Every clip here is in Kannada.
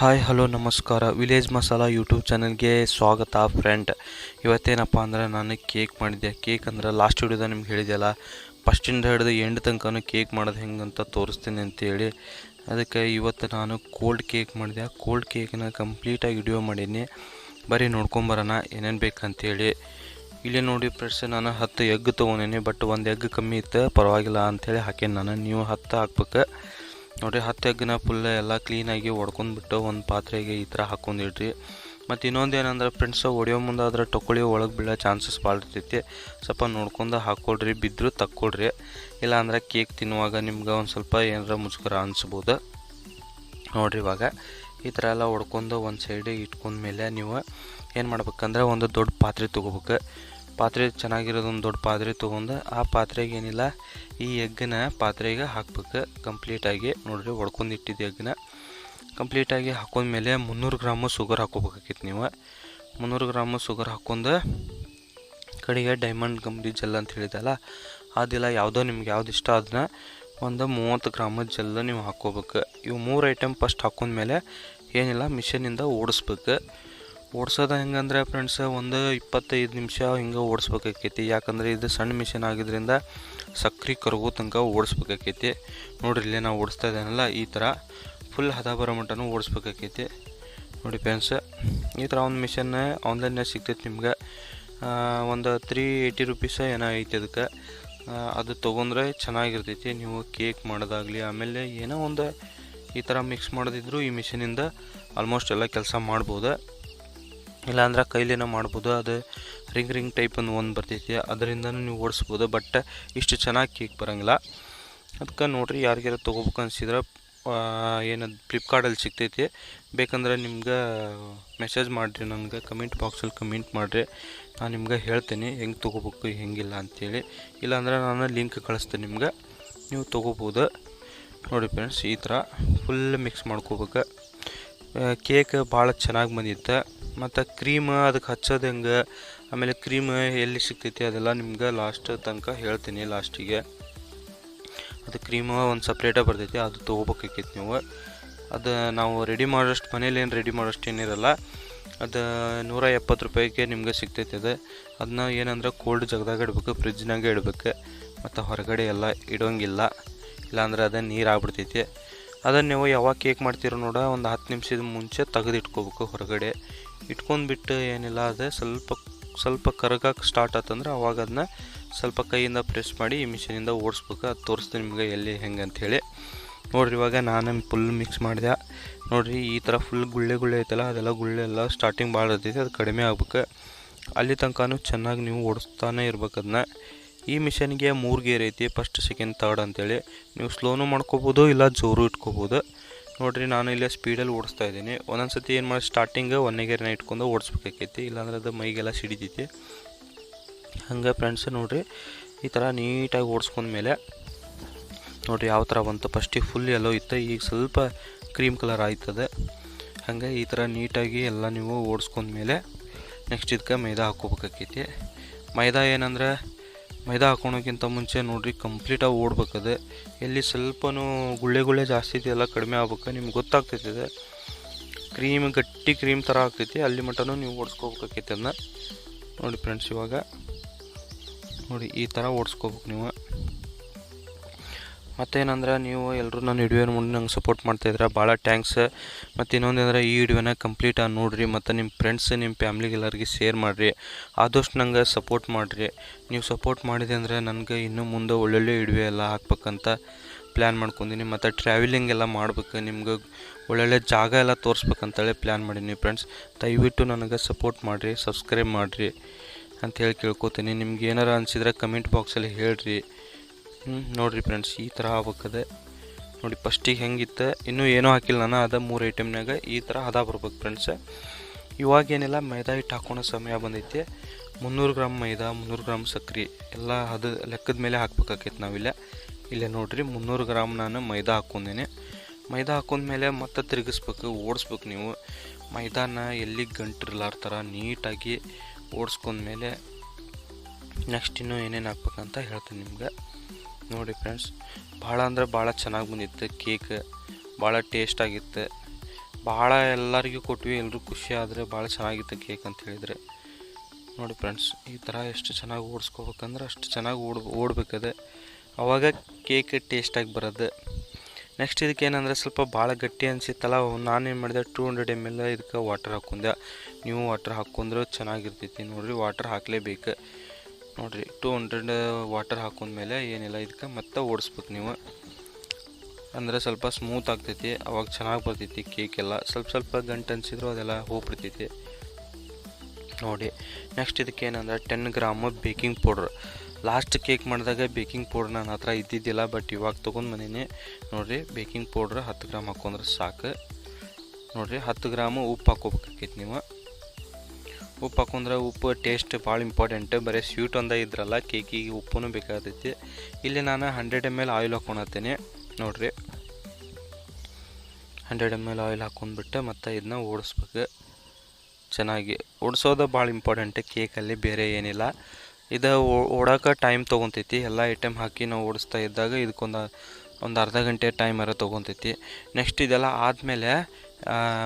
ಹಾಯ್ ಹಲೋ ನಮಸ್ಕಾರ. ವಿಲೇಜ್ ಮಸಾಲ ಯೂಟ್ಯೂಬ್ ಚಾನಲ್ಗೆ ಸ್ವಾಗತ ಫ್ರೆಂಡ್ ಇವತ್ತೇನಪ್ಪ ಅಂದ್ರೆ ನಾನು ಕೇಕ್ ಮಾಡಿದ್ದೆ. ಕೇಕ್ ಅಂದ್ರೆ ಲಾಸ್ಟ್ ವಿಡಿಯೋದ ನಿಮ್ಗೆ ಹೇಳಿದೆಯಲ್ಲ ಫಸ್ಟಿಂದ ಹಿಡಿದು ಎಂಡ್ ತನಕನೂ ಕೇಕ್ ಮಾಡೋದು ಹೆಂಗೆ ಅಂತ ತೋರಿಸ್ತೀನಿ ಅಂತೇಳಿ ಅದಕ್ಕೆ ಇವತ್ತು ನಾನು ಕೋಲ್ಡ್ ಕೇಕ್ ಮಾಡಿದೆ. ಕೋಲ್ಡ್ ಕೇಕನ್ನ ಕಂಪ್ಲೀಟಾಗಿ ವಿಡಿಯೋ ಮಾಡೀನಿ. ಬರೀ ನೋಡ್ಕೊಂಬರೋಣ ಏನೇನು ಬೇಕಂತೇಳಿ ಇಲ್ಲಿ ನೋಡಿ ಫ್ರೆಂಡ್ಸ್ ನಾನು ಹತ್ತು ಎಗ್ ತೊಗೊಂಡೇನಿ ಬಟ್ ಒಂದು ಎಗ್ ಕಮ್ಮಿ ಇತ್ತು. ಪರವಾಗಿಲ್ಲ ಅಂಥೇಳಿ ಹಾಕೇನಿ ನಾನು. ನೀವು ಹತ್ತು ಹಾಕ್ಬೇಕು. ನೋಡಿರಿ ಹತ್ತು ಎಗ್ಗಿನ ಫುಲ್ ಎಲ್ಲ ಕ್ಲೀನಾಗಿ ಒಡ್ಕೊಂಡ್ಬಿಟ್ಟು ಒಂದು ಪಾತ್ರೆಗೆ ಈ ಥರ ಹಾಕ್ಕೊಂಡಿಡ್ರಿ. ಮತ್ತು ಇನ್ನೊಂದು ಏನಂದ್ರೆ ಫ್ರೆಂಡ್ಸ್ ಹೊಡಿಯೋ ಮುಂದೆ ಆದ್ರೆ ಟೊಕೊಳ್ಳಿ ಒಳಗೆ ಬೀಳೋ ಚಾನ್ಸಸ್ ಭಾಳ ಇರ್ತೈತಿ. ಸ್ವಲ್ಪ ನೋಡ್ಕೊಂಡು ಹಾಕ್ಕೊಡ್ರಿ ಬಿದ್ದರೂ ತಕ್ಕೊಡ್ರಿ. ಇಲ್ಲಾಂದ್ರೆ ಕೇಕ್ ತಿನ್ನುವಾಗ ನಿಮ್ಗೆ ಒಂದು ಸ್ವಲ್ಪ ಏನಾರ ಮುಜುಗರ ಅನಿಸ್ಬೋದು. ನೋಡಿರಿ ಇವಾಗ, ಈ ಥರ ಎಲ್ಲ ಹೊಡ್ಕೊಂಡು ಒಂದು ಸೈಡಿಗೆ ಇಟ್ಕೊಂಡ್ಮೇಲೆ ನೀವು ಏನು ಮಾಡ್ಬೇಕಂದ್ರೆ ಒಂದು ದೊಡ್ಡ ಪಾತ್ರೆ ತೊಗೋಬೇಕು. ಪಾತ್ರೆ ಚೆನ್ನಾಗಿರೋದು ಒಂದು ದೊಡ್ಡ ಪಾತ್ರೆ ತೊಗೊಂಡು ಆ ಪಾತ್ರೆಗೆ ಏನಿಲ್ಲ, ಈ ಎಗ್ಗನ್ನ ಪಾತ್ರೆಗೆ ಹಾಕ್ಬೇಕು ಕಂಪ್ಲೀಟಾಗಿ ನೋಡಿರಿ ಒಡ್ಕೊಂಡು ಇಟ್ಟಿದ್ದು ಎಗ್ಗನ್ನ ಕಂಪ್ಲೀಟಾಗಿ ಹಾಕೊಂಡ್ಮೇಲೆ ಮುನ್ನೂರು ಗ್ರಾಮು ಶುಗರ್ ಹಾಕೋಬೇಕಾಗಿತ್ತು ನೀವು. ಮುನ್ನೂರು ಗ್ರಾಮು ಶುಗರ್ ಹಾಕ್ಕೊಂಡು ಕಡೆಗೆ ಡೈಮಂಡ್ ಕಂಪ್ನಿ ಜೆಲ್ ಅಂತ ಹೇಳಿದಲ್ಲ ಅದಿಲ್ಲ, ಯಾವುದೋ ನಿಮ್ಗೆ ಯಾವ್ದು ಇಷ್ಟ ಅದನ್ನ ಒಂದು ಮೂವತ್ತು ಗ್ರಾಮದ ಜೆಲ್ ನೀವು ಹಾಕೋಬೇಕು ಇವು ಮೂರು ಐಟಮ್ ಫಸ್ಟ್ ಹಾಕೊಂಡ್ಮೇಲೆ ಏನಿಲ್ಲ ಮಿಷಿನಿಂದ ಓಡಿಸ್ಬೇಕು. ಓಡಿಸೋದು ಹೆಂಗಂದ್ರೆ ಫ್ರೆಂಡ್ಸ್ ಒಂದು ಇಪ್ಪತ್ತೈದು ನಿಮಿಷ ಹಿಂಗೆ ಓಡಿಸ್ಬೇಕಾಕೈತಿ. ಯಾಕಂದರೆ ಇದು ಸಣ್ಣ ಮಿಷಿನ್ ಆಗಿದ್ದರಿಂದ ಸಕ್ರೆ ಕರಗೋ ತನಕ ಓಡಿಸ್ಬೇಕಾಕೈತಿ. ನೋಡ್ರಿ, ಇಲ್ಲಿ ನಾವು ಓಡಿಸ್ತಾ ಇದ್ದೇನಲ್ಲ, ಈ ಥರ ಫುಲ್ ಹದ ಬರೋ ಮಟ್ಟನೂ ಓಡಿಸ್ಬೇಕಾಕೈತಿ. ನೋಡಿ ಫ್ರೆಂಡ್ಸ್ ಈ ಥರ ಒಂದು ಮಿಷನ್ ಆನ್ಲೈನ್ನಾಗ ಸಿಗ್ತೈತಿ ನಿಮ್ಗೆ. ಒಂದು ತ್ರೀ ಏಯ್ಟಿ ರುಪೀಸ ಏನೋ ಐತಿ ಅದಕ್ಕೆ ಅದು ತೊಗೊಂಡ್ರೆ ಚೆನ್ನಾಗಿರ್ತೈತಿ. ನೀವು ಕೇಕ್ ಮಾಡೋದಾಗಲಿ, ಆಮೇಲೆ ಏನೋ ಒಂದು ಈ ಥರ ಮಿಕ್ಸ್ ಮಾಡೋದಿದ್ರು ಈ ಮಿಷಿನಿಂದ ಆಲ್ಮೋಸ್ಟ್ ಎಲ್ಲ ಕೆಲಸ ಮಾಡ್ಬೋದು. ಇಲ್ಲಾಂದ್ರೆ ಕೈಲೇನ ಮಾಡ್ಬೋದು, ಅದು ರಿಂಗ್ ರಿಂಗ್ ಟೈಪ್ ಒಂದು ಒಂದು ಬರ್ತೈತಿ, ಅದರಿಂದನೂ ನೀವು ಓಡಿಸ್ಬೋದು ಬಟ್ ಇಷ್ಟು ಚೆನ್ನಾಗಿ ಕೇಕ್ ಬರೋಂಗಿಲ್ಲ. ಅದಕ್ಕೆ ನೋಡಿರಿ ಯಾರಿಗಾರ ತೊಗೋಬೇಕು ಅನ್ಸಿದ್ರೆ ಏನದು ಫ್ಲಿಪ್ಕಾರ್ಟಲ್ಲಿ ಸಿಗ್ತೈತಿ. ಬೇಕಂದ್ರೆ ನಿಮ್ಗೆ ಮೆಸೇಜ್ ಮಾಡಿರಿ, ನನಗೆ ಕಮೆಂಟ್ ಬಾಕ್ಸಲ್ಲಿ ಕಮೆಂಟ್ ಮಾಡಿರಿ. ನಾನು ನಿಮ್ಗೆ ಹೇಳ್ತೀನಿ, ಹೆಂಗೆ ತೊಗೋಬೇಕು, ಹೆಂಗಿಲ್ಲ ಅಂಥೇಳಿ ಇಲ್ಲಾಂದ್ರೆ ನಾನು ಲಿಂಕ್ ಕಳಿಸ್ತೀನಿ ನಿಮ್ಗೆ. ನೀವು ತೊಗೋಬೋದು. ನೋಡಿ ಫ್ರೆಂಡ್ಸ್ ಈ ಥರ ಫುಲ್ ಮಿಕ್ಸ್ ಮಾಡ್ಕೋಬೇಕು. ಕೇಕ್ ಭಾಳ ಚೆನ್ನಾಗಿ ಬಂದಿತ್ತು. ಮತ್ತು ಕ್ರೀಮ್ ಅದಕ್ಕೆ ಹಚ್ಚೋದು ಹೆಂಗೆ, ಆಮೇಲೆ ಕ್ರೀಮ್ ಎಲ್ಲಿ ಸಿಗ್ತೈತಿ ಅದೆಲ್ಲ ನಿಮ್ಗೆ ಲಾಸ್ಟ್ ತನಕ ಹೇಳ್ತೀನಿ ಲಾಸ್ಟಿಗೆ ಅದು ಕ್ರೀಮ್ ಒಂದು ಸಪ್ರೇಟಾಗಿ ಬರ್ತೈತಿ, ಅದು ತೊಗೋಬೇಕಾಕೈತಿ ನೀವು. ಅದು ನಾವು ರೆಡಿ ಮಾಡೋಷ್ಟು, ಮನೇಲಿ ಏನು ರೆಡಿ ಮಾಡೋಷ್ಟು ಏನಿರಲ್ಲ, ಅದು ನೂರ ಎಪ್ಪತ್ತು ರೂಪಾಯಿಗೆ ನಿಮ್ಗೆ ಸಿಗ್ತೈತಿ ಅದು. ಅದನ್ನ ಏನಂದ್ರೆ ಕೋಲ್ಡ್ ಜಾಗದಾಗ ಇಡ್ಬೇಕು ಫ್ರಿಜ್ನಾಗೆ ಇಡಬೇಕು. ಮತ್ತು ಹೊರಗಡೆ ಎಲ್ಲ ಇಡೋಂಗಿಲ್ಲ. ಇಲ್ಲಾಂದ್ರೆ ಅದು ನೀರು ಆಗ್ಬಿಡ್ತೈತಿ. ಅದನ್ನು ನೀವು ಯಾವಾಗ ಕೇಕ್ ಮಾಡ್ತೀರೋ ನೋಡ, ಒಂದು ಹತ್ತು ನಿಮಿಷದ ಮುಂಚೆ ತೆಗೆದಿಟ್ಕೋಬೇಕು ಹೊರಗಡೆ. ಇಟ್ಕೊಂಡ್ಬಿಟ್ಟು ಏನಿಲ್ಲ, ಅದು ಸ್ವಲ್ಪ ಸ್ವಲ್ಪ ಕರಗಕ್ಕೆ ಸ್ಟಾರ್ಟ್ ಆತಂದ್ರೆ ಅವಾಗ ಅದನ್ನ ಸ್ವಲ್ಪ ಕೈಯಿಂದ ಪ್ರೆಸ್ ಮಾಡಿ ಈ ಮಿಷಿನಿಂದ ಓಡಿಸ್ಬೇಕು. ಅದು ತೋರಿಸ್ತೀನಿ ನಿಮಗೆ ಎಲ್ಲಿ, ಹೆಂಗೆ ಅಂಥೇಳಿ ನೋಡ್ರಿ, ಇವಾಗ ನಾನು ಫುಲ್ ಮಿಕ್ಸ್ ಮಾಡಿದೆ. ನೋಡಿರಿ, ಈ ಥರ ಫುಲ್ ಗುಳ್ಳೆ ಗುಳ್ಳೆ ಐತಲ್ಲ, ಅದೆಲ್ಲ ಗುಳ್ಳೆ ಎಲ್ಲ ಸ್ಟಾರ್ಟಿಂಗ್ ಭಾಳ ಇರ್ತೈತಿ ಅದು ಕಡಿಮೆ ಆಗ್ಬೇಕು. ಅಲ್ಲಿ ತನಕನೂ ಚೆನ್ನಾಗಿ ನೀವು ಓಡಿಸ್ತಾನೆ ಇರ್ಬೇಕು ಅದನ್ನ ಈ ಮಿಷನ್ಗೆ ಮೂರು ಗೇರ್ ಐತಿ ಫಸ್ಟ್ ಸೆಕೆಂಡ್ ತರ್ಡ್ ಅಂತೇಳಿ. ನೀವು ಸ್ಲೋನು ಮಾಡ್ಕೋಬೋದು, ಇಲ್ಲ ಜೋರು ಇಟ್ಕೋಬೋದು. ನೋಡಿರಿ, ನಾನು ಇಲ್ಲೇ ಸ್ಪೀಡಲ್ಲಿ ಓಡಿಸ್ತಾ ಇದ್ದೀನಿ. ಒಂದೊಂದು ಸತಿ ಏನು ಮಾಡಿ ಸ್ಟಾರ್ಟಿಂಗ್ ಒಂದೇ ಗೇರ್ನ ಇಟ್ಕೊಂಡು ಓಡಿಸ್ಬೇಕಾಕೈತಿ. ಇಲ್ಲಾಂದ್ರೆ ಅದು ಮೈಗೆಲ್ಲ ಸಿಡಿತೈತಿ. ಹಂಗೆ ಫ್ರೆಂಡ್ಸ್ ನೋಡಿರಿ, ಈ ಥರ ನೀಟಾಗಿ ಓಡಿಸ್ಕೊಂಡ್ಮೇಲೆ, ನೋಡಿರಿ ಯಾವ ಥರ ಬಂತು. ಫಸ್ಟಿಗೆ ಫುಲ್ ಎಲ್ಲೋ ಇತ್ತು, ಈಗ ಸ್ವಲ್ಪ ಕ್ರೀಮ್ ಕಲರ್ ಆಯ್ತದೆ. ಹಾಗೆ ಈ ಥರ ನೀಟಾಗಿ ಎಲ್ಲ ನೀವು ಓಡಿಸ್ಕೊಂಡ್ಮೇಲೆ ನೆಕ್ಸ್ಟ್ ಇದಕ್ಕೆ ಮೈದಾ ಹಾಕ್ಕೋಬೇಕಾಕೈತಿ. ಮೈದಾ ಏನಂದ್ರೆ ಮೈದಾ ಹಾಕೊಳೋಕ್ಕಿಂತ ಮುಂಚೆ ನೋಡಿರಿ ಕಂಪ್ಲೀಟಾಗಿ ಓಡ್ಬೇಕದೆ. ಎಲ್ಲಿ ಸ್ವಲ್ಪನೂ ಗುಳ್ಳೆ ಗುಳ್ಳೆ ಜಾಸ್ತಿ ಇದೆಯಲ್ಲ ಕಡಿಮೆ ಆಗ್ಬೇಕು, ನಿಮ್ಗೆ ಗೊತ್ತಾಗ್ತೈತಿ ಅದು ಕ್ರೀಮ್ ಗಟ್ಟಿ ಕ್ರೀಮ್ ಥರ ಆಗ್ತೈತಿ, ಅಲ್ಲಿ ಮಟನೂ ನೀವು ಓಡಿಸ್ಕೋಬೇಕಾಕೈತಿ ಅದನ್ನ. ನೋಡಿ ಫ್ರೆಂಡ್ಸ್ ಇವಾಗ. ನೋಡಿ, ಈ ಥರ ಓಡಿಸ್ಕೋಬೇಕು ನೀವು. ಮತ್ತೇನಂದ್ರೆ ನೀವು ಎಲ್ಲರೂ ನನ್ನ ವಿಡಿಯೋನ ಮುಂದೆ ನಂಗೆ ಸಪೋರ್ಟ್ ಮಾಡ್ತಾಯಿದ್ರೆ ಭಾಳ ಟ್ಯಾಂಕ್ಸ್ ಮತ್ತು ಇನ್ನೊಂದೇನಂದ್ರೆ ಈ ವಿಡಿಯೋನ ಕಂಪ್ಲೀಟಾಗಿ ನೋಡಿರಿ, ಮತ್ತು ನಿಮ್ಮ ಫ್ರೆಂಡ್ಸ್ ನಿಮ್ಮ ಫ್ಯಾಮ್ಲಿಗೆ ಎಲ್ಲರಿಗೆ ಶೇರ್ ಮಾಡಿರಿ, ಆದಷ್ಟು ನಂಗೆ ಸಪೋರ್ಟ್ ಮಾಡಿರಿ. ನೀವು ಸಪೋರ್ಟ್ ಮಾಡಿದೆ ಅಂದರೆ ನನಗೆ ಇನ್ನೂ ಮುಂದೆ ಒಳ್ಳೊಳ್ಳೆ ವಿಡಿಯೋ ಎಲ್ಲ ಹಾಕ್ಬೇಕಂತ ಪ್ಲ್ಯಾನ್ ಮಾಡ್ಕೊಂಡಿನಿ ಮತ್ತು ಟ್ರಾವೆಲಿಂಗ್ ಎಲ್ಲ ಮಾಡ್ಬೇಕು, ನಿಮ್ಗೆ ಒಳ್ಳೊಳ್ಳೆ ಜಾಗ ಎಲ್ಲ ತೋರಿಸ್ಬೇಕಂತೇಳಿ ಪ್ಲ್ಯಾನ್ ಮಾಡೀನಿ ಫ್ರೆಂಡ್ಸ್ ದಯವಿಟ್ಟು ನನಗೆ ಸಪೋರ್ಟ್ ಮಾಡಿರಿ ಸಬ್ಸ್ಕ್ರೈಬ್ ಮಾಡಿರಿ ಅಂಥೇಳಿ ಕೇಳ್ಕೊತೀನಿ. ನಿಮ್ಗೆ ಏನಾರು ಅನಿಸಿದ್ರೆ ಕಮೆಂಟ್ ಬಾಕ್ಸಲ್ಲಿ ಹೇಳ್ರಿ. ನೋಡಿರಿ ಫ್ರೆಂಡ್ಸ್ ಈ ಥರ ಆಗ್ಬೇಕದೆ. ನೋಡಿ ಫಸ್ಟಿಗೆ ಹೆಂಗಿತ್ತು, ಇನ್ನೂ ಏನೂ ಹಾಕಿಲ್ಲ ನಾನು, ಅದ ಮೂರು ಐಟಮ್ನಾಗ ಈ ಥರ ಹದ ಬರ್ಬೇಕು ಫ್ರೆಂಡ್ಸ್ ಇವಾಗೇನಿಲ್ಲ ಮೈದಾ ಹಿಟ್ಟು ಹಾಕೊಳೋ ಸಮಯ ಬಂದೈತಿ. ಮುನ್ನೂರು ಗ್ರಾಮ್ ಮೈದಾ, ಮುನ್ನೂರು ಗ್ರಾಮ್ ಸಕ್ರೆ, ಎಲ್ಲ ಅದು ಲೆಕ್ಕದ ಮೇಲೆ ಹಾಕ್ಬೇಕಾಕೈತೆ ನಾವಿಲ್ಲ. ಇಲ್ಲೇ ನೋಡಿರಿ, ಮುನ್ನೂರು ಗ್ರಾಮ್ ನಾನು ಮೈದಾ ಹಾಕ್ಕೊಂಡೇನೆ. ಮೈದಾ ಹಾಕೊಂಡ್ಮೇಲೆ ಮತ್ತೆ ತಿರುಗಿಸ್ಬೇಕು, ಓಡಿಸ್ಬೇಕು ನೀವು. ಮೈದಾನ ಎಲ್ಲಿ ಗಂಟಿರ್ಲಾರ್ತಾರ, ನೀಟಾಗಿ ಓಡಿಸ್ಕೊಂಡ್ಮೇಲೆ ನೆಕ್ಸ್ಟ್ ಇನ್ನೂ ಏನೇನು ಹಾಕ್ಬೇಕಂತ ಹೇಳ್ತೀನಿ ನಿಮ್ಗೆ. ನೋಡಿ ಫ್ರೆಂಡ್ಸ್ ಭಾಳ ಅಂದ್ರೆ ಭಾಳ ಚೆನ್ನಾಗಿ ಬಂದಿತ್ತು ಕೇಕ್ ಭಾಳ ಟೇಸ್ಟ್ ಆಗಿತ್ತು. ಭಾಳ ಎಲ್ಲರಿಗೂ ಕೊಟ್ವಿ ಎಲ್ಲರೂ ಖುಷಿ ಆದರೆ ಭಾಳ ಚೆನ್ನಾಗಿತ್ತು ಕೇಕ್ ಅಂತ ಹೇಳಿದರೆ. ನೋಡಿ ಫ್ರೆಂಡ್ಸ್ ಈ ಥರ ಎಷ್ಟು ಚೆನ್ನಾಗಿ ಓಡಿಸ್ಕೋಬೇಕಂದ್ರೆ ಅಷ್ಟು ಚೆನ್ನಾಗಿ ಓಡ್, ಓಡ್ಬೇಕದೆ. ಆವಾಗ ಕೇಕ್ ಟೇಸ್ಟಾಗಿ ಬರೋದು. ನೆಕ್ಸ್ಟ್ ಇದಕ್ಕೆ ಏನಂದರೆ ಸ್ವಲ್ಪ ಭಾಳ ಗಟ್ಟಿ ಅನಿಸಿತ್ತಲ್ಲ ನಾನೇನು ಮಾಡಿದೆ ಟೂ ಹಂಡ್ರೆಡ್ ಎಂ ಎಲ್ ಇದಕ್ಕೆ ವಾಟರ್ ಹಾಕೊಂಡೆ. ನೀವು ವಾಟರ್ ಹಾಕ್ಕೊಂಡ್ರೆ ಚೆನ್ನಾಗಿರ್ತೈತಿ, ನೋಡಿರಿ ವಾಟರ್ ಹಾಕಲೇಬೇಕು. ನೋಡಿರಿ ಟೂ ಹಂಡ್ರೆಡ್ ವಾಟರ್ ಹಾಕೊಂಡ್ಮೇಲೆ ಏನಿಲ್ಲ ಇದಕ್ಕೆ ಮತ್ತೆ ಓಡಿಸ್ಬೇಕು ನೀವು. ಅಂದರೆ ಸ್ವಲ್ಪ ಸ್ಮೂತ್ ಆಗ್ತೈತಿ, ಅವಾಗ ಚೆನ್ನಾಗಿ ಬರ್ತೈತಿ ಕೇಕ್ ಎಲ್ಲ. ಸ್ವಲ್ಪ ಸ್ವಲ್ಪ ಗಂಟು ಅನಿಸಿದ್ರು ಅದೆಲ್ಲ ಹೋಗ್ಬಿಡ್ತೈತಿ. ನೋಡಿ ನೆಕ್ಸ್ಟ್ ಇದಕ್ಕೆ ಏನಂದ್ರೆ ten gram baking powder last cake ಮಾಡಿದಾಗ ಬೇಕಿಂಗ್ ಪೌಡ್ರ್ ನನ್ನ ಹತ್ರ ಇದ್ದಿದ್ದಿಲ್ಲ ಬಟ್ ಇವಾಗ ತೊಗೊಂಡು ಬಂದೀನಿ. ನೋಡಿರಿ ಬೇಕಿಂಗ್ ಪೌಡ್ರ್ ಹತ್ತು ಗ್ರಾಮ್ ಹಾಕೊಂಡ್ರೆ ಸಾಕು. ನೋಡಿರಿ, ಹತ್ತು ಗ್ರಾಮು ಉಪ್ಪು ಹಾಕೋಬೇಕಾಕೈತಿ ನೀವು. ಉಪ್ಪು ಹಾಕೊಂಡ್ರೆ ಉಪ್ಪು ಟೇಸ್ಟ್ ಭಾಳ ಇಂಪಾರ್ಟೆಂಟ್ ಬರೀ ಸ್ವೀಟ್ ಒಂದೇ ಇದ್ರಲ್ಲ ಕೇಕಿಗೆ ಉಪ್ಪು ಬೇಕಾಗ್ತೈತಿ. ಇಲ್ಲಿ ನಾನು ಹಂಡ್ರೆಡ್ ಎಂ ಎಲ್ ಆಯಿಲ್ ಹಾಕೊಳತ್ತೇನೆ ನೋಡಿರಿ. ಹಂಡ್ರೆಡ್ ಎಂ ಎಲ್ ಆಯಿಲ್ ಹಾಕೊಂಡ್ಬಿಟ್ಟು ಮತ್ತು ಇದನ್ನ ಓಡಿಸ್ಬೇಕು. ಚೆನ್ನಾಗಿ. ಓಡಿಸೋದು ಭಾಳ ಇಂಪಾರ್ಟೆಂಟ್ ಕೇಕಲ್ಲಿ ಬೇರೆ ಏನಿಲ್ಲ. ಇದು ಓಡೋಕೆ ಟೈಮ್ ತೊಗೊತೈತಿ. ಎಲ್ಲ ಐಟಮ್ ಹಾಕಿ ನಾವು ಓಡಿಸ್ತಾ ಇದ್ದಾಗ ಇದಕ್ಕೊಂದು ಒಂದು ಅರ್ಧ ಗಂಟೆ ಟೈಮ್ ಅರ ತೊಗೊತೈತಿ. ನೆಕ್ಸ್ಟ್ ಇದೆಲ್ಲ ಆದಮೇಲೆ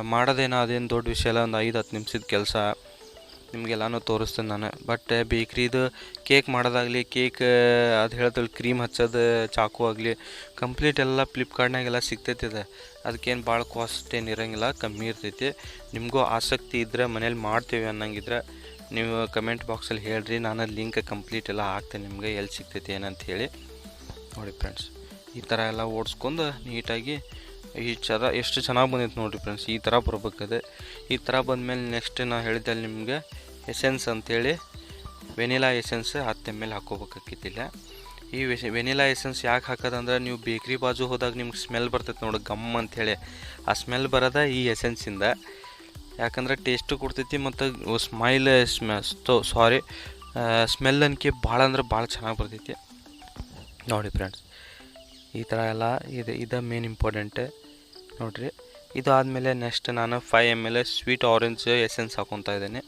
ಮಾಡೋದೇನೋ ಅದೇನು ದೊಡ್ಡ ವಿಷಯ ಎಲ್ಲ ಒಂದು ಐದು ಹತ್ತು ನಿಮಿಷದ ಕೆಲಸ. ನಿಮಗೆಲ್ಲನೂ ತೋರಿಸ್ತೇನೆ ನಾನು. ಬಟ್ ಬೇಕ್ರಿದು ಕೇಕ್ ಮಾಡೋದಾಗಲಿ ಕೇಕ್ ಅದು ಹೇಳ್ತಲ್ಲ ಕ್ರೀಮ್ ಹಚ್ಚೋದು, ಚಾಕು ಆಗಲಿ ಕಂಪ್ಲೀಟ್ ಎಲ್ಲ ಫ್ಲಿಪ್ಕಾರ್ಟ್ನಾಗೆಲ್ಲ ಸಿಗ್ತೈತಿ ಅದು ಅದಕ್ಕೇನು ಭಾಳ ಕಾಸ್ಟ್ ಏನು ಇರೋಂಗಿಲ್ಲ, ಕಮ್ಮಿ ಇರ್ತೈತಿ. ನಿಮಗೂ ಆಸಕ್ತಿ ಇದ್ದರೆ ಮನೇಲಿ ಮಾಡ್ತೀವಿ ಅನ್ನಂಗಿದ್ರೆ ನೀವು ಕಮೆಂಟ್ ಬಾಕ್ಸಲ್ಲಿ ಹೇಳ್ರಿ ನಾನು ಲಿಂಕ್ ಕಂಪ್ಲೀಟ್ ಎಲ್ಲ ಹಾಕ್ತೇನೆ ನಿಮಗೆ, ಎಲ್ಲಿ ಸಿಗ್ತೈತಿ ಏನಂತ ಹೇಳಿ. ನೋಡಿ ಫ್ರೆಂಡ್ಸ್ ಈ ಥರ ಎಲ್ಲ ಓಡಿಸ್ಕೊಂಡು ನೀಟಾಗಿ ಈ ಚರ, ಎಷ್ಟು ಚೆನ್ನಾಗಿ ಬಂದೈತೆ ನೋಡಿರಿ ಫ್ರೆಂಡ್ಸ್ ಈ ಥರ ಬರ್ಬೇಕದು. ಈ ಥರ ಬಂದಮೇಲೆ ನೆಕ್ಸ್ಟ್ ನಾನು ಹೇಳಿದ್ದೆ ನಿಮಗೆ ಎಸೆನ್ಸ್ ಅಂಥೇಳಿ ವೆನಿಲಾ ಎಸೆನ್ಸ್ ಹತ್ತು ಎಂ ಎಲ್ ಹಾಕೋಬೇಕಾಗಿದ್ದಿಲ್ಲ ಈ ವೆನಿಲಾ ಎಸೆನ್ಸ್ ಯಾಕೆ ಹಾಕೋದಂದ್ರೆ ನೀವು ಬೇಕ್ರಿ ಬಾಜು ಹೋದಾಗ ನಿಮ್ಗೆ ಸ್ಮೆಲ್ ಬರ್ತೈತೆ ನೋಡಿ, ಗಮ್ ಅಂಥೇಳಿ ಆ ಸ್ಮೆಲ್ ಬರೋದ ಈ ಎಸೆನ್ಸಿಂದ. ಯಾಕಂದ್ರೆ ಟೇಸ್ಟು ಕೊಡ್ತೈತಿ ಮತ್ತು ಸ್ಮೈಲ್ ಸ್ಮೆ ಸಾರಿ ಸ್ಮೆಲ್ ಅನ್ಕೆ ಭಾಳ ಅಂದ್ರೆ ಭಾಳ ಚೆನ್ನಾಗಿ ಬರ್ತೈತಿ. ನೋಡಿ ಫ್ರೆಂಡ್ಸ್ ಈ ಥರ ಎಲ್ಲ ಇದು ಇದು ಮೇನ್ ಇಂಪಾರ್ಟೆಂಟ್ ನೋಡಿರಿ ಇದು ಆದಮೇಲೆ ನೆಕ್ಸ್ಟ್ ನಾನು five M L sweet orange essence ಹಾಕೊತಾ ಇದ್ದೇನೆ.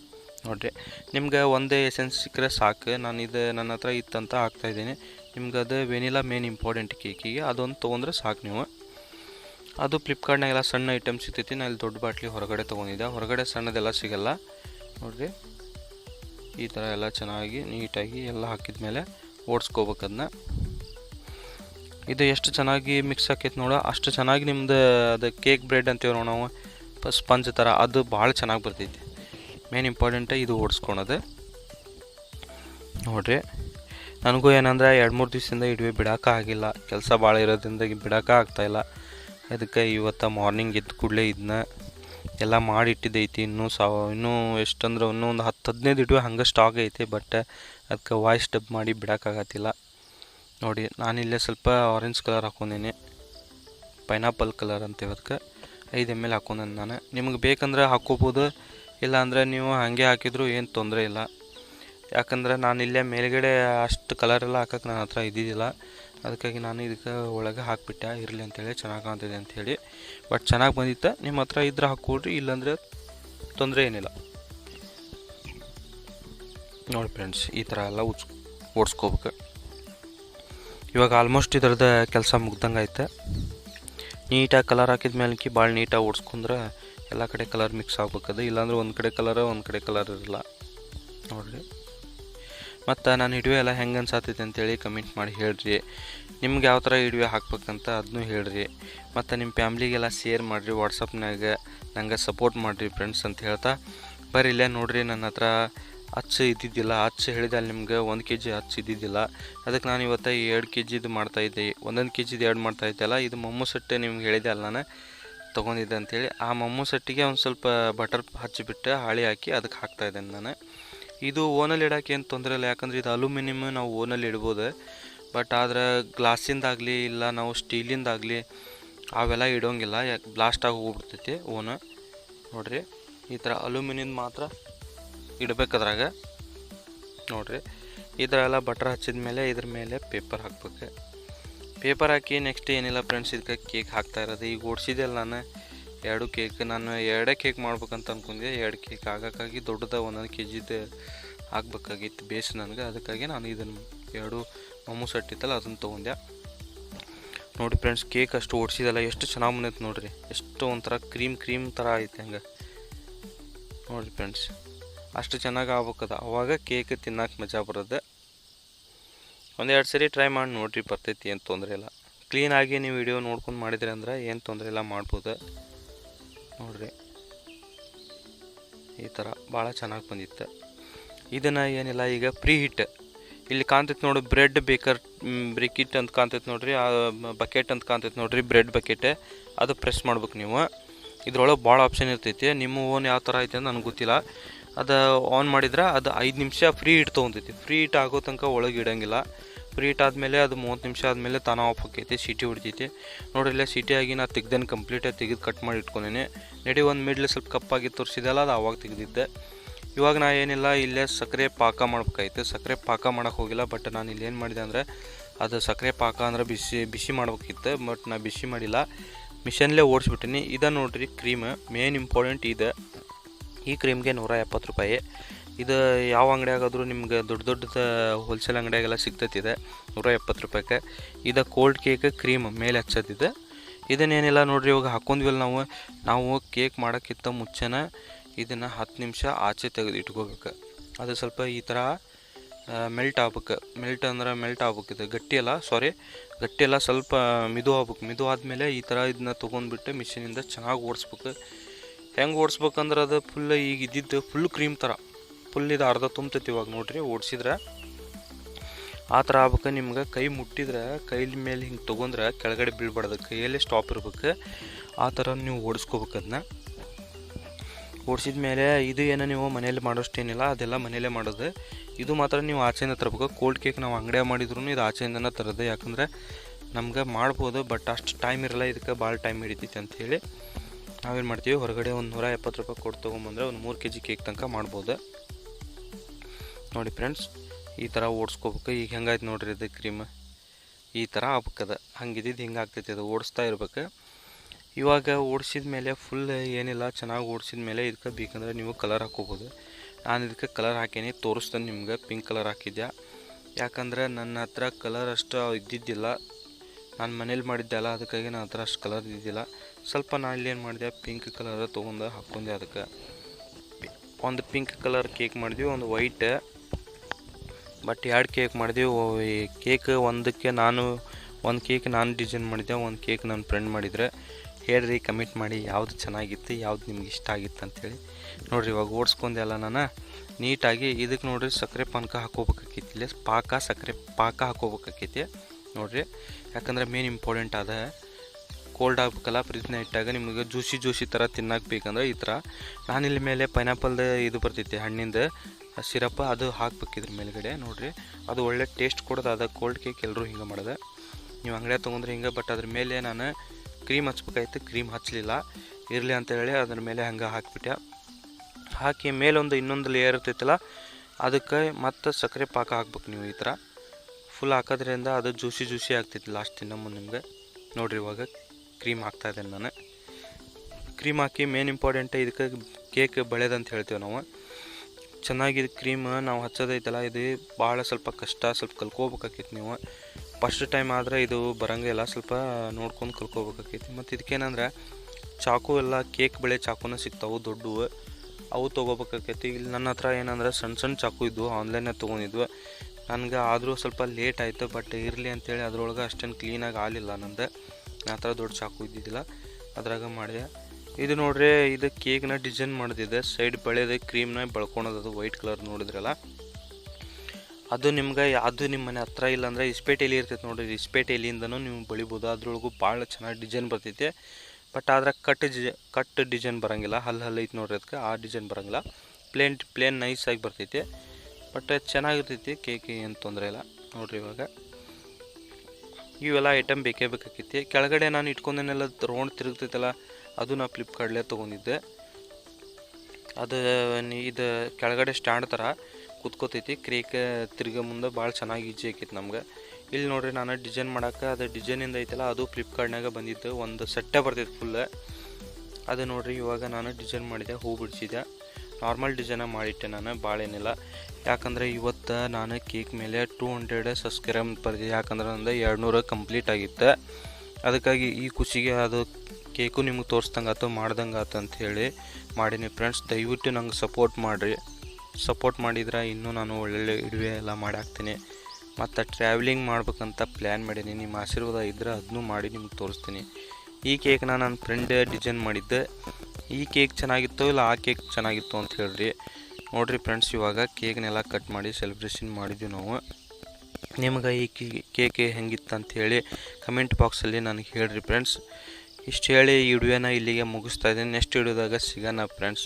ನೋಡಿರಿ. ನಿಮ್ಗೆ ಒಂದೇ ಎಸೆನ್ಸ್ ಸಿಕ್ಕರೆ ಸಾಕು. ನಾನು ಇದು ನನ್ನ ಹತ್ರ ಇತ್ತಂತ ಹಾಕ್ತಾಯಿದ್ದೀನಿ ನಿಮ್ಗೆ ಅದು ವೆನಿಲಾ ಮೇನ್ ಇಂಪಾರ್ಟೆಂಟ್ ಕೇಕಿಗೆ ಅದೊಂದು ತೊಗೊಂಡ್ರೆ ಸಾಕು ನೀವು. ಅದು ಫ್ಲಿಪ್ಕಾರ್ಟ್ನಾಗೆಲ್ಲ ಸಣ್ಣ ಐಟಮ್ ಸಿಗ್ತೈತಿ. ನಾನು ಇಲ್ಲಿ ದೊಡ್ಡ ಬಾಟ್ಲಿ ಹೊರಗಡೆ ತೊಗೊಂಡಿದ್ದೆ. ಹೊರಗಡೆ ಸಣ್ಣದೆಲ್ಲ ಸಿಗಲ್ಲ. ನೋಡಿರಿ. ಈ ಥರ ಎಲ್ಲ ಚೆನ್ನಾಗಿ, ನೀಟಾಗಿ ಎಲ್ಲ ಹಾಕಿದ ಮೇಲೆ ಓಡಿಸ್ಕೋಬೇಕು ಅದನ್ನ. ಇದು ಎಷ್ಟು ಚೆನ್ನಾಗಿ ಮಿಕ್ಸ್ ಆಕೈತೆ ನೋಡೋ. ಅಷ್ಟು ಚೆನ್ನಾಗಿ ನಿಮ್ದು ಅದು ಕೇಕ್ ಬ್ರೆಡ್ ಅಂತೀವಿ ನಾವು. ಸ್ಪಂಜ್ ಥರ. ಅದು ಭಾಳ ಚೆನ್ನಾಗಿ ಬರ್ತೈತಿ. ಮೇನ್ ಇಂಪಾರ್ಟೆಂಟ್ ಇದು ಓಡಿಸ್ಕೊಳೋದು. ನೋಡಿರಿ, ನನಗೂ ಏನಂದ್ರೆ ಎರಡು ಮೂರು ದಿವಸದಿಂದ ಇಡುವೆ ಬಿಡೋಕೆ ಆಗಿಲ್ಲ. ಕೆಲಸ ಭಾಳ ಇರೋದ್ರಿಂದ ಬಿಡೋಕೆ ಆಗ್ತಾಯಿಲ್ಲ ಅದಕ್ಕೆ ಇವತ್ತು ಮಾರ್ನಿಂಗ್ ಎದ್ದು ಕೂಡಲೇ ಇದನ್ನ ಎಲ್ಲ ಮಾಡಿಟ್ಟಿದ್ದೈತಿ ಇನ್ನೂ ಸಾವ ಇನ್ನೂ ಎಷ್ಟಂದ್ರೆ ಇನ್ನೂ ಒಂದು ಹತ್ತು ಹದಿನೈದು ಇಡುವೆ ಹಂಗೆ ಸ್ಟಾಕ್ ಐತಿ ಬಟ್ ಅದಕ್ಕೆ ವಾಯ್ಸ್ ಡಬ್ ಮಾಡಿ ಬಿಡೋಕ್ಕಾಗತ್ತಿಲ್ಲ ನೋಡಿ, ನಾನು ಇಲ್ಲೇ ಸ್ವಲ್ಪ ಆರೆಂಜ್ ಕಲರ್ ಹಾಕೊಂಡೀನಿ. ಪೈನಾಪಲ್ ಕಲರ್ ಅಂತ ಅದಕ್ಕೆ ಐದು ಎಂ ಎಲ್ ಹಾಕೊಂಡೇನೆ ನಾನು. ನಿಮಗೆ ಬೇಕಂದ್ರೆ ಹಾಕ್ಕೋಬೋದು ಇಲ್ಲಾಂದರೆ ನೀವು ಹಾಗೆ ಹಾಕಿದರೂ ಏನು ತೊಂದರೆ ಇಲ್ಲ. ಯಾಕಂದ್ರೆ ನಾನು ಇಲ್ಲೇ ಮೇಲ್ಗಡೆ ಅಷ್ಟು ಕಲರೆಲ್ಲ ಹಾಕಕ್ಕೆ ನನ್ನ ಹತ್ರ ಇದ್ದಿದ್ದಿಲ್ಲ. ಅದಕ್ಕಾಗಿ ನಾನು ಇದಕ್ಕೆ ಒಳಗೆ ಹಾಕಿಬಿಟ್ಟೆ. ಇರಲಿ ಅಂತೇಳಿ ಚೆನ್ನಾಗಿ ಕಾಣ್ತಿದೆ ಅಂಥೇಳಿ ಬಟ್ ಚೆನ್ನಾಗಿ ಬಂದಿತ್ತು. ನಿಮ್ಮ ಹತ್ರ ಇದ್ರೆ ಹಾಕ್ಕೊಡ್ರಿ. ಇಲ್ಲಾಂದರೆ ತೊಂದರೆ ಏನಿಲ್ಲ. ನೋಡಿ ಫ್ರೆಂಡ್ಸ್ ಈ ಥರ ಎಲ್ಲ ಉಚ್ ಓಡಿಸ್ಕೋಬೇಕು. ಇವಾಗ ಆಲ್ಮೋಸ್ಟ್ ಇದ್ರದ್ದು ಕೆಲಸ ಮುಗ್ದಂಗೆ ಐತೆ ನೀಟಾಗಿ ಕಲರ್ ಹಾಕಿದ ಮೇಲಕ್ಕೆ ಭಾಳ ನೀಟಾಗಿ ಓಡಿಸ್ಕೊಂಡ್ರೆ ಎಲ್ಲ ಕಡೆ ಕಲರ್ ಮಿಕ್ಸ್ ಆಗ್ಬೇಕದು. ಇಲ್ಲಾಂದ್ರೆ ಒಂದು ಕಡೆ ಕಲರ್ ಒಂದು ಕಡೆ ಕಲರ್ ಇರಲ್ಲ. ನೋಡಿರಿ ಮತ್ತು ನಾನು ಇಡುವೆ ಎಲ್ಲ ಹೆಂಗೆ ಅನ್ಸಾತೈತೆ ಅಂತೇಳಿ ಕಮೆಂಟ್ ಮಾಡಿ ಹೇಳ್ರಿ. ನಿಮ್ಗೆ ಯಾವ ಥರ ಇಡುವೆ ಹಾಕ್ಬೇಕಂತ ಅದನ್ನೂ ಹೇಳ್ರಿ. ಮತ್ತು ನಿಮ್ಮ ಫ್ಯಾಮ್ಲಿಗೆಲ್ಲ ಶೇರ್ ಮಾಡಿರಿ ವಾಟ್ಸಪ್ನಾಗ ನಂಗೆ ಸಪೋರ್ಟ್ ಮಾಡಿರಿ ಫ್ರೆಂಡ್ಸ್ ಅಂತ ಹೇಳ್ತಾ. ಬರ್ರಿ ಇಲ್ಲೇ ನೋಡಿರಿ ನನ್ನ ಹತ್ರ ಅಚ್ಚು ಇದ್ದಿದ್ದಿಲ್ಲ. ಅಚ್ಚು ಹೇಳಿದೆ ಅಲ್ಲಿ ನಿಮ್ಗೆ ಒಂದು ಕೆ ಜಿ ಅಚ್ಚು ಇದ್ದಿದ್ದಿಲ್ಲ. ಅದಕ್ಕೆ ನಾನು ಇವತ್ತು ಎರಡು ಕೆ ಜಿದು ಮಾಡ್ತಾಯಿದ್ದೆ ಒಂದೊಂದು ಕೆ ಜಿದು ಎರಡು ಮಾಡ್ತಾಯಿದ್ದೆಲ್ಲ ಇದು ಮೊಮ್ಮು ಸಟ್ಟೆ ನಿಮ್ಗೆ ಹೇಳಿದೆ ಅಲ್ಲ ನಾನು. ತೊಗೊಂಡಿದ್ದೆ ಅಂಥೇಳಿ ಆ ಮಮ್ಮು ಸಟ್ಟಿಗೆ ಒಂದು ಸ್ವಲ್ಪ ಬಟರ್ ಹಚ್ಚಿಬಿಟ್ಟು ಹಾಳಿ ಹಾಕಿ ಅದಕ್ಕೆ ಹಾಕ್ತಾಯಿದ್ದೇನೆ ನಾನು. ಇದು ಓನಲ್ಲಿ ಇಡೋಕೆ ಏನು ತೊಂದರೆ ಇಲ್ಲ, ಯಾಕಂದ್ರೆ ಇದು ಅಲ್ಯೂಮಿನಿಯಮ್ ನಾವು ಓನಲ್ಲಿ ಇಡ್ಬೋದು. ಬಟ್ ಆದ್ರೆ ಗ್ಲಾಸಿಂದಾಗಲಿ ಇಲ್ಲ, ನಾವು ಸ್ಟೀಲಿಂದಾಗಲಿ ಅವೆಲ್ಲ ಇಡೋಂಗಿಲ್ಲ, ಯಾಕೆ ಬ್ಲಾಸ್ಟ್ ಆಗಿ ಹೋಗ್ಬಿಡ್ತೈತಿ ಓನ. ನೋಡಿರಿ, ಈ ಥರ ಅಲ್ಯೂಮಿನಿಯಮ್ ಮಾತ್ರ ಇಡಬೇಕದ್ರಾಗ. ನೋಡಿರಿ, ಈ ಥರ ಎಲ್ಲ ಬಟರ್ ಹಚ್ಚಿದ ಮೇಲೆ ಇದ್ರ ಮೇಲೆ ಪೇಪರ್ ಹಾಕ್ಬೇಕು. ಪೇಪರ್ ಹಾಕಿ ನೆಕ್ಸ್ಟ್ ಏನಿಲ್ಲ ಫ್ರೆಂಡ್ಸ್ ಇದಕ್ಕೆ ಕೇಕ್ ಹಾಕ್ತಾ ಇರೋದು. ಈಗ ಓಡಿಸಿದೆಲ್ಲ ನಾನು, ಎರಡು ಕೇಕ್ ನಾನು ಎರಡೇ ಕೇಕ್ ಮಾಡ್ಬೇಕಂತ ಅಂದ್ಕೊಂಡಿದ್ದೆ ಎರಡು ಕೇಕ್ ಆಗೋಕ್ಕಾಗಿ ದೊಡ್ಡದ ಒಂದೊಂದು ಕೆ ಜಿದು ಹಾಕ್ಬೇಕಾಗಿತ್ತು ಬೇಸ್ ನನಗೆ. ಅದಕ್ಕಾಗಿ ನಾನು ಇದನ್ನು ಎರಡು ಮೊಮ್ಮು ಸಟ್ಟಿತ್ತಲ್ಲ ಅದನ್ನು ತೊಗೊಂಡೆ. ನೋಡಿ ಫ್ರೆಂಡ್ಸ್ ಕೇಕ್ ಅಷ್ಟು ಓಡಿಸಿದಲ್ಲ ಎಷ್ಟು ಚೆನ್ನಾಗಿ ಬಂದೈತೆ ನೋಡಿರಿ. ಎಷ್ಟು ಒಂಥರ ಕ್ರೀಮ್ ಕ್ರೀಮ್ ಥರ ಐತೆ ಹಂಗೆ. ನೋಡಿರಿ ಫ್ರೆಂಡ್ಸ್ ಅಷ್ಟು ಚೆನ್ನಾಗಿ ಆಗ್ಬೇಕದ. ಅವಾಗ ಕೇಕ್ ತಿನ್ನಕ್ಕೆ ಮಜಾ ಬರೋದು ಒಂದೆರಡು ಸರಿ ಟ್ರೈ ಮಾಡಿ ನೋಡ್ರಿ ಬರ್ತೈತಿ, ಏನು ತೊಂದರೆ ಇಲ್ಲ. ಕ್ಲೀನಾಗಿ ನೀವು ವಿಡಿಯೋ ನೋಡ್ಕೊಂಡು ಮಾಡಿದ್ರಿ ಅಂದ್ರೆ ಏನು ತೊಂದರೆ ಇಲ್ಲ, ಮಾಡ್ಬೋದು. ನೋಡ್ರಿ. ಈ ಥರ ಭಾಳ ಚೆನ್ನಾಗಿ ಬಂದಿತ್ತು. ಇದನ್ನು ಏನಿಲ್ಲ, ಈಗ ಪ್ರೀ ಹಿಟ್ ಇಲ್ಲಿ ಕಾಣ್ತೈತೆ ನೋಡಿ ಬ್ರೆಡ್ ಬೇಕರ್ ಬ್ರಿಕಿಟ್ ಅಂತ ಕಾಣ್ತೈತೆ ನೋಡ್ರಿ. ಆ ಬಕೆಟ್ ಅಂತ ಕಾಣ್ತೈತೆ ನೋಡ್ರಿ ಬ್ರೆಡ್ ಬಕೆಟ್ ಅದು ಪ್ರೆಸ್ ಮಾಡ್ಬೇಕು ನೀವು. ಇದ್ರೊಳಗೆ ಭಾಳ ಆಪ್ಷನ್ ಇರ್ತೈತಿ. ನಿಮ್ಮ ಓನ್ ಯಾವ ಥರ ಐತೆ ಅಂತ ನನಗೆ ಗೊತ್ತಿಲ್ಲ. ಅದು ಆನ್ ಮಾಡಿದ್ರೆ ಅದು ಐದು ನಿಮಿಷ ಫ್ರೀ ಹಿಟ್ ತೊಗೊಂತೈತಿ. ಫ್ರೀ ಹಿಟ್ ಆಗೋ ತನಕ ಒಳಗೆ ಇಡೋಂಗಿಲ್ಲ. ಫ್ರೀ ಹಿಟ್ ಆದಮೇಲೆ ಅದು ಮೂವತ್ತು ನಿಮಿಷ ಆದಮೇಲೆ ತಾನ ಆಫ್ ಆಕೈತಿ ಸಿಟಿ ಹೊಡಿತೈತಿ. ನೋಡಿಲ್ಲ ಸಿಟಿ ಆಗಿ ನಾ ತೆಗ್ದೇನೆ ಕಂಪ್ಲೀಟಾಗಿ ತೆಗೆದು ಕಟ್ ಮಾಡಿ ಇಟ್ಕೊಂಡೇನೆ. ನಡಿ ಒಂದು ಮಿಡ್ಲ್ ಸ್ವಲ್ಪ ಕಪ್ಪಾಗಿ ತೋರಿಸಿದಲ್ಲ ಅದು ಆವಾಗ ತೆಗೆದಿದ್ದೆ. ಇವಾಗ ನಾ ಏನಿಲ್ಲ, ಇಲ್ಲೇ ಸಕ್ಕರೆ ಪಾಕ ಮಾಡ್ಬೇಕಾಯ್ತು. ಸಕ್ಕರೆ ಪಾಕ ಮಾಡೋಕೆ ಹೋಗಿಲ್ಲ ಬಟ್ ನಾನು ಇಲ್ಲಿ ಏನು ಮಾಡಿದೆ ಅಂದರೆ, ಅದು ಸಕ್ಕರೆ ಪಾಕ ಅಂದ್ರೆ ಬಿಸಿ ಬಿಸಿ ಮಾಡ್ಬೇಕಿತ್ತು ಬಟ್ ನಾ ಬಿಸಿ ಮಾಡಿಲ್ಲ. ಮಿಷನ್ಲೇ ಓಡಿಸ್ಬಿಟ್ಟಿನಿ. ಇದ ನೋಡ್ರಿ ಕ್ರೀಮ್ ಮೇನ್ ಇಂಪಾರ್ಟೆಂಟ್ ಇದೆ. ಈ ಕ್ರೀಮ್ಗೆ ನೂರ ಎಪ್ಪತ್ತು ರೂಪಾಯಿ. ಇದು ಯಾವ ಅಂಗಡಿಯಾಗಾದರೂ ನಿಮ್ಗೆ ದೊಡ್ಡ ದೊಡ್ಡ ಹೋಲ್ಸೇಲ್ ಅಂಗಡಿಯಾಗೆಲ್ಲ ಸಿಗ್ತೈತಿ ಇದೆ ನೂರ ಎಪ್ಪತ್ತು ರೂಪಾಯಿಗೆ. ಇದು ಕೋಲ್ಡ್ ಕೇಕ್ ಕ್ರೀಮ್ ಮೇಲೆ ಹಚ್ಚೋದಿದೆ. ಇದನ್ನೇನಿಲ್ಲ ನೋಡ್ರಿ, ಇವಾಗ ಹಾಕೊಂಡ್ವಿಲ್ಲ ನಾವು. ನಾವು ಕೇಕ್ ಮಾಡೋಕ್ಕಿಂತ ಮುಂಚೆನ ಇದನ್ನು ಹತ್ತು ನಿಮಿಷ ಆಚೆ ತೆಗೆದು ಇಟ್ಕೋಬೇಕು. ಅದು ಸ್ವಲ್ಪ ಈ ಥರ ಮೆಲ್ಟ್ ಆಗ್ಬೇಕು. ಮೆಲ್ಟ್ ಅಂದ್ರೆ ಮೆಲ್ಟ್ ಆಗ್ಬೇಕು. ಇದು ಗಟ್ಟಿ ಅಲ್ಲ ಸಾರಿ ಗಟ್ಟಿ ಅಲ್ಲ, ಸ್ವಲ್ಪ ಮಿದು ಆಗ್ಬೇಕು. ಮಿದು ಆದಮೇಲೆ ಈ ಥರ ಇದನ್ನ ತೊಗೊಂಡ್ಬಿಟ್ಟು ಮಿಷಿನಿಂದ ಚೆನ್ನಾಗಿ ಓಡಿಸ್ಬೇಕು. ಹೆಂಗೆ ಓಡಿಸ್ಬೇಕಂದ್ರೆ ಅದು ಫುಲ್ ಈಗ ಇದ್ದಿದ್ದು ಫುಲ್ ಕ್ರೀಮ್ ಥರ. ಫುಲ್ ಇದು ಅರ್ಧ ತುಂಬ್ತೈತಿ ಇವಾಗ ನೋಡ್ರಿ, ಓಡಿಸಿದ್ರೆ. ಆ ಥರ ಆಗ್ಬೇಕು ನಿಮ್ಗೆ. ಕೈ ಮುಟ್ಟಿದ್ರೆ, ಕೈಲಿ ಮೇಲೆ ಹಿಂಗೆ ತೊಗೊಂಡ್ರೆ ಕೆಳಗಡೆ ಬೀಳ್ಬಾರ್ದು. ಕೈಯಲ್ಲೇ ಸ್ಟಾಪ್ ಇರ್ಬೇಕು. ಆ ಥರ ನೀವು ಓಡಿಸ್ಕೋಬೇಕು ಅದನ್ನ ಓಡಿಸಿದ ಮೇಲೆ ಇದು ಏನೋ ನೀವು ಮನೇಲಿ ಮಾಡೋಷ್ಟೇನಿಲ್ಲ, ಅದೆಲ್ಲ ಮನೇಲೇ ಮಾಡೋದು. ಇದು ಮಾತ್ರ ನೀವು ಆಚೆಯಿಂದ ತರಬೇಕು. ಕೋಲ್ಡ್ ಕೇಕ್ ನಾವು ಅಂಗಡಿಯ ಮಾಡಿದ್ರು ಇದು ಆಚೆಯಿಂದನೇ ತರೋದು. ಯಾಕಂದರೆ ನಮ್ಗೆ ಮಾಡ್ಬೋದು ಬಟ್ ಅಷ್ಟು ಟೈಮ್ ಇರಲ್ಲ, ಇದಕ್ಕೆ ಭಾಳ ಟೈಮ್ ಹಿಡಿತೈತಿ ಅಂಥೇಳಿ ನಾವೇನು ಮಾಡ್ತೀವಿ? ಹೊರಗಡೆ ಒಂದು ನೂರ ಎಪ್ಪತ್ತು ರೂಪಾಯಿ ಕೊಟ್ಟು ತೊಗೊಂಬಂದರೆ ಒಂದು ಮೂರು ಕೆ ಜಿ ಕೇಕ್ ತನಕ ಮಾಡ್ಬೋದು. ನೋಡಿ ಫ್ರೆಂಡ್ಸ್ ಈ ಥರ ಓಡಿಸ್ಕೋಬೇಕು. ಈಗ ಹೆಂಗಾಯ್ತು ನೋಡ್ರಿ ಇದು ಕ್ರೀಮ್ ಈ ಥರ ಆಗ್ಬೇಕದ. ಹಂಗಿದ್ದು ಹಿಂಗೆ ಆಗ್ತೈತಿ ಅದು. ಓಡಿಸ್ತಾ ಇರ್ಬೇಕು. ಇವಾಗ ಓಡಿಸಿದ ಮೇಲೆ ಫುಲ್ ಏನಿಲ್ಲ, ಚೆನ್ನಾಗಿ ಓಡಿಸಿದ ಮೇಲೆ ಇದಕ್ಕೆ ಬೇಕಂದ್ರೆ ನೀವು ಕಲರ್ ಹಾಕೋಬೋದು ನಾನು ಇದಕ್ಕೆ ಕಲರ್ ಹಾಕೀನಿ, ತೋರಿಸ್ತೇನೆ ನಿಮ್ಗೆ. ಪಿಂಕ್ ಕಲರ್ ಹಾಕಿದ್ದೆ ಯಾಕಂದ್ರೆ ನನ್ನ ಹತ್ರ ಕಲರ್ ಅಷ್ಟು ಇದ್ದಿದ್ದಿಲ್ಲ. ನಾನು ಮನೇಲಿ ಮಾಡಿದ್ದೆ ಅಲ್ಲ, ಅದಕ್ಕಾಗಿ ನನ್ನ ಹತ್ರ ಅಷ್ಟು ಕಲರ್ ಇದ್ದಿದ್ದಿಲ್ಲ. ಸ್ವಲ್ಪ ನಾನು ಇಲ್ಲಿ ಏನು ಮಾಡಿದೆ ಪಿಂಕ್ ಕಲರ್ ತೊಗೊಂಡು ಹಾಕ್ಕೊಂಡೆ ಅದಕ್ಕೆ. ಒಂದು ಪಿಂಕ್ ಕಲರ್ ಕೇಕ್ ಮಾಡಿದ್ವಿ, ಒಂದು ವೈಟ್ ಬಟ್ ಎರಡು ಕೇಕ್ ಮಾಡಿದ್ವಿ ಕೇಕ್ ಒಂದಕ್ಕೆ ನಾನು, ಒಂದು ಕೇಕ್ ನಾನು ಡಿಸೈನ್ ಮಾಡಿದ್ದೆ, ಒಂದು ಕೇಕ್ ನನ್ನ ಫ್ರೆಂಡ್ ಮಾಡಿದರೆ. ಹೇಳ್ರಿ ಕಮೆಂಟ್ ಮಾಡಿ, ಯಾವುದು ಚೆನ್ನಾಗಿತ್ತು, ಯಾವ್ದು ನಿಮ್ಗೆ ಇಷ್ಟ ಆಗಿತ್ತು ಅಂತೇಳಿ. ನೋಡಿರಿ, ಇವಾಗ ಓಡಿಸ್ಕೊಂಡೆ ಅಲ್ಲ ನಾನು. ನೀಟಾಗಿ ಇದಕ್ಕೆ ನೋಡಿರಿ, ಸಕ್ಕರೆ ಪಾನಕ ಹಾಕೋಬೇಕಾಕೈತಿ ಇಲ್ಲಿ. ಪಾಕ, ಸಕ್ಕರೆ ಪಾಕ ಹಾಕೋಬೇಕಾಕೈತಿ ನೋಡಿರಿ, ಯಾಕಂದ್ರೆ ಮೇನ್ ಇಂಪಾರ್ಟೆಂಟ್ ಅದ ಕೋಲ್ಡ್ ಆಗ್ಬೇಕಲ್ಲ ಫ್ರಿಜ್ನ ಇಟ್ಟಾಗ ನಿಮಗೆ ಜ್ಯೂಸಿ ಜ್ಯೂಸಿ ಥರ ತಿನ್ನಕ್ಕೆ ಬೇಕಂದ್ರೆ ಈ ಥರ ಇಲ್ಲಿ ಮೇಲೆ ಪೈನಾಪಲ್ದ ಇದು ಬರ್ತೈತಿ ಹಣ್ಣಿಂದ ಸಿರಪ್, ಅದು ಹಾಕ್ಬೇಕು ಇದ್ರ ಮೇಲ್ಗಡೆ, ನೋಡಿರಿ. ಅದು ಒಳ್ಳೆ ಟೇಸ್ಟ್ ಕೊಡೋದು ಅದ ಕೋಲ್ಡ್ ಕೇಕ್ ಎಲ್ಲರೂ ಹಿಂಗೆ ಮಾಡಿದೆ. ನೀವು ಅಂಗಡಿಯಾಗ ತೊಗೊಂಡ್ರೆ ಹಿಂಗೆ ಬಟ್ ಅದ್ರ ಮೇಲೆ ನಾನು ಕ್ರೀಮ್ ಹಚ್ಬೇಕಾಯ್ತು ಕ್ರೀಮ್ ಹಚ್ಚಲಿಲ್ಲ ಇರಲಿ ಅಂತ ಹೇಳಿ ಅದ್ರ ಮೇಲೆ ಹಂಗೆ ಹಾಕಿಬಿಟ್ಟೆ. ಹಾಕಿ ಮೇಲೊಂದು ಇನ್ನೊಂದು ಲೇಯರ್ ಇರ್ತೈತಲ್ಲ, ಅದಕ್ಕೆ ಮತ್ತು ಸಕ್ಕರೆ ಪಾಕ ಹಾಕ್ಬೇಕು ನೀವು ಈ ಥರ ಫುಲ್ ಹಾಕೋದ್ರಿಂದ ಅದು ಜ್ಯೂಸಿ ಜ್ಯೂಸಿ ಆಗ್ತೈತಿ ಲಾಸ್ಟ್ ತಿನ್ನಮ್ಮ ನಿಮಗೆ. ನೋಡಿರಿ ಇವಾಗ. ಕ್ರೀಮ್ ಹಾಕ್ತಾ ಇದ್ದೀನಿ ನಾನು. ಕ್ರೀಮ್ ಹಾಕಿ ಮೇನ್ ಇಂಪಾರ್ಟೆಂಟ್ ಇದಕ್ಕೆ ಕೇಕ್ ಬೆಳೆದಂತ ಹೇಳ್ತೀವಿ ನಾವು. ಚೆನ್ನಾಗಿ ಇದು ಕ್ರೀಮ್ ನಾವು ಹಚ್ಚೋದೈತಲ್ಲ, ಇದು ಭಾಳ ಸ್ವಲ್ಪ ಕಷ್ಟ, ಸ್ವಲ್ಪ ಕಲ್ಕೋಬೇಕಾಕೈತಿ ನೀವು. ಫಸ್ಟ್ ಟೈಮ್ ಆದರೆ ಇದು ಬರಂಗಿಲ್ಲ ಸ್ವಲ್ಪ ನೋಡ್ಕೊಂಡು ಕಲ್ಕೋಬೇಕಾಕೈತಿ ಮತ್ತು ಇದಕ್ಕೇನಂದ್ರೆ, ಚಾಕು ಎಲ್ಲ ಕೇಕ್ ಬೆಳೆ ಚಾಕುನೂ ಸಿಗ್ತಾವೆ, ದೊಡ್ಡವು. ಅವು ತೊಗೋಬೇಕಾಕೈತಿ. ಇಲ್ಲಿ ನನ್ನ ಹತ್ರ ಏನಂದ್ರೆ ಸಣ್ಣ ಸಣ್ಣ ಚಾಕು ಇದ್ವು ಆನ್ಲೈನಾಗ ತೊಗೊಂಡಿದ್ವು ನನಗೆ ಆದರೂ ಸ್ವಲ್ಪ ಲೇಟ್ ಆಯಿತು ಬಟ್ ಇರಲಿ ಅಂತೇಳಿ ಅದರೊಳಗೆ ಅಷ್ಟೇನು ಕ್ಲೀನಾಗಿ ಆಗಲಿಲ್ಲ ನಂದು. ನನ್ನ ಥರ ದೊಡ್ಡ ಚಾಕು ಇದ್ದಿದ್ದಿಲ್ಲ. ಅದ್ರಾಗ ಮಾಡಿದೆ. ಇದು ನೋಡ್ರಿ, ಇದು ಕೇಕ್ನ ಡಿಸೈನ್ ಮಾಡಿದಿದೆ ಸೈಡ್ ಬಳೆದು ಕ್ರೀಮ್ನ ಬಳ್ಕೊಳೋದು ಅದು ವೈಟ್ ಕಲರ್ ನೋಡಿದ್ರಲ್ಲ. ಅದು ನಿಮ್ಗೆ, ಅದು ನಿಮ್ಮ ಮನೆ ಹತ್ರ ಇಲ್ಲಾಂದ್ರೆ ಇಸ್ಪೇಟ್ ಎಲೆ ಇರ್ತೈತೆ ನೋಡಿರಿ. ಇಸ್ಪೇಟ್ ನೀವು ಬಳಿಬೋದು. ಅದ್ರೊಳಗೂ ಭಾಳ ಚೆನ್ನಾಗಿ ಡಿಸೈನ್ ಬರ್ತೈತೆ. ಬಟ್ ಆದ್ರೆ ಕಟ್ ಡಿಜ ಕಟ್ ಡಿಸೈನ್ ಬರೋಂಗಿಲ್ಲ. ಹಲ್ಲು ಹಲ್ಲು ಐತೆ ನೋಡ್ರಿ ಅದಕ್ಕೆ ಆ ಡಿಸೈನ್ ಬರೋಂಗಿಲ್ಲ. ಪ್ಲೇನ್ ಪ್ಲೇನ್ ನೈಸಾಗಿ ಬರ್ತೈತೆ. ಬಟ್ ಚೆನ್ನಾಗಿರ್ತೈತಿ. ಕೇಕ್ ಏನು ತೊಂದರೆ ಇಲ್ಲ. ನೋಡಿರಿ ಇವಾಗ. ಇವೆಲ್ಲ ಐಟಮ್ ಬೇಕೇ ಬೇಕಾಕೈತಿ ಕೆಳಗಡೆ ನಾನು ಇಟ್ಕೊಂಡೇನೆಲ್ಲ ರೌಂಡ್ ತಿರುಗ್ತೈತಲ್ಲ, ಅದು ನಾ ಫ್ಲಿಪ್ಕಾರ್ಟ್ಲೇ ತೊಗೊಂಡಿದ್ದೆ. ಅದು ಇದು ಕೆಳಗಡೆ ಸ್ಟ್ಯಾಂಡ್ ಥರ ಕೂತ್ಕೋತೈತಿ. ಕ್ರೇಕ್ ತಿರ್ಗೋ ಮುಂದೆ ಭಾಳ ಚೆನ್ನಾಗಿ ಈಜಿ ಆಕೈತಿ ನಮ್ಗೆ. ಇಲ್ಲಿ ನೋಡ್ರಿ ನಾನು ಡಿಸೈನ್ ಮಾಡೋಕೆ, ಅದು ಡಿಸೈನಿಂದ ಐತಲ್ಲ, ಅದು ಫ್ಲಿಪ್ಕಾರ್ಟ್ನಾಗ ಬಂದಿತ್ತು ಒಂದು ಸೆಟ್ಟೇ ಬರ್ತೈತೆ ಫುಲ್ ಅದು ನೋಡ್ರಿ ಇವಾಗ ನಾನು ಡಿಸೈನ್ ಮಾಡಿದೆ, ಹೂ ಬಿಡಿಸಿದೆ ನಾರ್ಮಲ್ ಡಿಸೈನ ಮಾಡಿಟ್ಟೆ ನಾನು, ಭಾಳ ಏನಿಲ್ಲ. ಯಾಕಂದರೆ ಇವತ್ತು ನಾನು ಕೇಕ್ ಮೇಲೆ ಟೂ ಹಂಡ್ರೆಡ್ ಸಬ್ಸ್ಕ್ರೈಬ್ ಬರ್ದಿದೆ ಯಾಕಂದ್ರೆ ನಂದು ಎರಡು ನೂರು ಕಂಪ್ಲೀಟ್ ಆಗಿತ್ತು. ಅದಕ್ಕಾಗಿ ಈ ಖುಷಿಗೆ ಅದು ಕೇಕು ನಿಮ್ಗೆ ತೋರಿಸ್ದಂಗೆ ಆತು ಮಾಡ್ದಂಗೆ ಆತು ಅಂತ ಹೇಳಿ ಮಾಡೀನಿ ಫ್ರೆಂಡ್ಸ್ ದಯವಿಟ್ಟು ನಂಗೆ ಸಪೋರ್ಟ್ ಮಾಡಿರಿ. ಸಪೋರ್ಟ್ ಮಾಡಿದ್ರೆ ಇನ್ನೂ ನಾನು ಒಳ್ಳೊಳ್ಳೆ ವಿಡಿಯೋ ಎಲ್ಲ ಮಾಡಿ ಹಾಕ್ತೀನಿ. ಮತ್ತು ಟ್ರಾವೆಲಿಂಗ್ ಮಾಡ್ಬೇಕಂತ ಪ್ಲ್ಯಾನ್ ಮಾಡೀನಿ. ನಿಮ್ಮ ಆಶೀರ್ವಾದ ಇದ್ದರೆ ಅದನ್ನೂ ಮಾಡಿ ನಿಮ್ಗೆ ತೋರಿಸ್ತೀನಿ. ಈ ಕೇಕ್ನ ನನ್ನ ಫ್ರೆಂಡ್ ಡಿಸೈನ್ ಮಾಡಿದ್ದೆ. ಈ ಕೇಕ್ ಚೆನ್ನಾಗಿತ್ತು ಇಲ್ಲ ಆ ಕೇಕ್ ಚೆನ್ನಾಗಿತ್ತು ಅಂತ ಹೇಳ್ರಿ. ನೋಡಿರಿ ಫ್ರೆಂಡ್ಸ್ ಇವಾಗ ಕೇಕ್ನೆಲ್ಲ ಕಟ್ ಮಾಡಿ ಸೆಲೆಬ್ರೇಷನ್ ಮಾಡಿದ್ವಿ ನಾವು. ನಿಮ್ಗೆ ಈ ಕೇಕ್ ಹೆಂಗಿತ್ತು ಅಂತ ಹೇಳಿ ಕಮೆಂಟ್ ಬಾಕ್ಸಲ್ಲಿ ನನಗೆ ಹೇಳ್ರಿ ಫ್ರೆಂಡ್ಸ್ ಇಷ್ಟು ಹೇಳಿ ಈ ವಿಡಿಯೋನ ಇಲ್ಲಿಗೆ ಮುಗಿಸ್ತಾ ಇದ್ದೀನಿ. ನೆಕ್ಸ್ಟ್ ವಿಡಿಯೋದಾಗ ಸಿಗೋಣ friends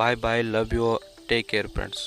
bye bye love you take care friends